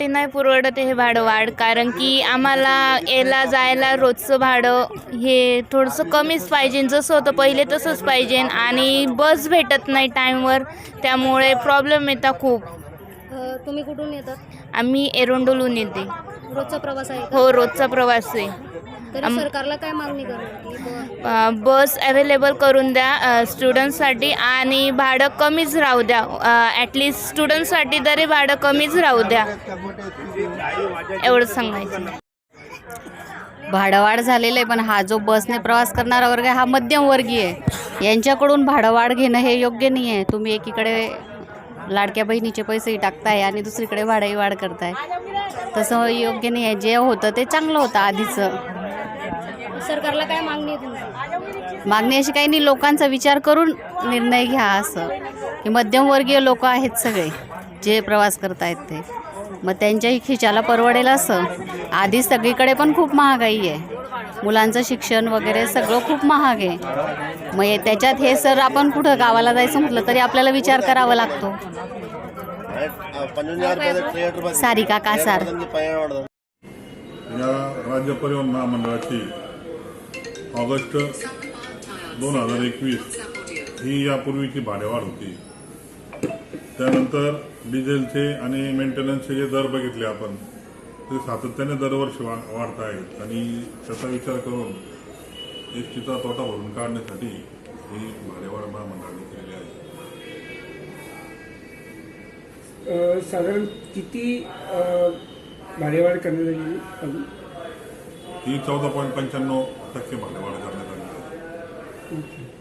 नाही पुरवडत हे भाडं वाढ कारण की आम्हाला यायला जायला रोजचं भाडं हे थोडंसं कमीच पाहिजे जसं होतं पहिले तसंच पाहिजे आणि बस भेटत नाही टाईमवर त्यामुळे प्रॉब्लेम येतात खूप. तुम्ही कुठून येतात? आम्ही एरोंडोलून येते. रोजचा प्रवास आहे? हो रोजचा प्रवास आहे. तरी आम- सरकारला काय मागणी करणार की ब- अ, बस अवेलेबल करून द्या अ, स्टुडंटसाठी आणि भाडं कमीच राहू द्या. ॲटलिस्ट स्टुडंटसाठी तरी भाडं कमीच राहू द्या. एवढंच सांगायचं. भाडंवाढ झालेलं आहे पण हा जो बसने प्रवास करणारा वर्ग आहे हा मध्यमवर्गीय आहे. यांच्याकडून भाडंवाढ घेणं हे योग्य नाही आहे तुम्ही एकीकडे लाडक्या बहिणीचे पैसेही टाकताय आणि दुसरीकडे भाडंही वाढ करताय. तसं योग्य नाही आहे. जे होतं ते चांगलं होतं आधीचं. सरकारला काय मागणी आहे मागणी अशी काही नाही. लोकांचा विचार करून निर्णय घ्या असं. की मध्यमवर्गीय लोक आहेत सगळे जे प्रवास करतायत ते. मग त्यांच्याही खिशाला परवडेल असं. आधी सगळीकडे पण खूप महागाई आहे. मुलांचं शिक्षण वगैरे सगळं खूप महाग आहे. मग त्याच्यात हे सर आपण कुठं गावाला जायचं म्हटलं तरी आपल्याला विचार करावा लागतो. सारिका कासार या राज्य परिवहन महामंडळाची ऑगस्ट दोन हजार एकवीस ही यापूर्वीची भाडेवाढ होती. त्यानंतर डिझेलचे आणि मेंटेनन्सचे जे दर बघितले आपण ते सातत्याने दरवर्षी वाढत आहेत. आणि त्याचा विचार करून एस टीचा तोटा भरून काढण्यासाठी ही भाडेवाढ महामंडळाने केलेली आहे. साधारण किती अ, भाडेवाढ करण्यात आली ही चौदा पॉईंट पंच्याण्णव टक्के भाडेवाढ करण्यात आली आहे.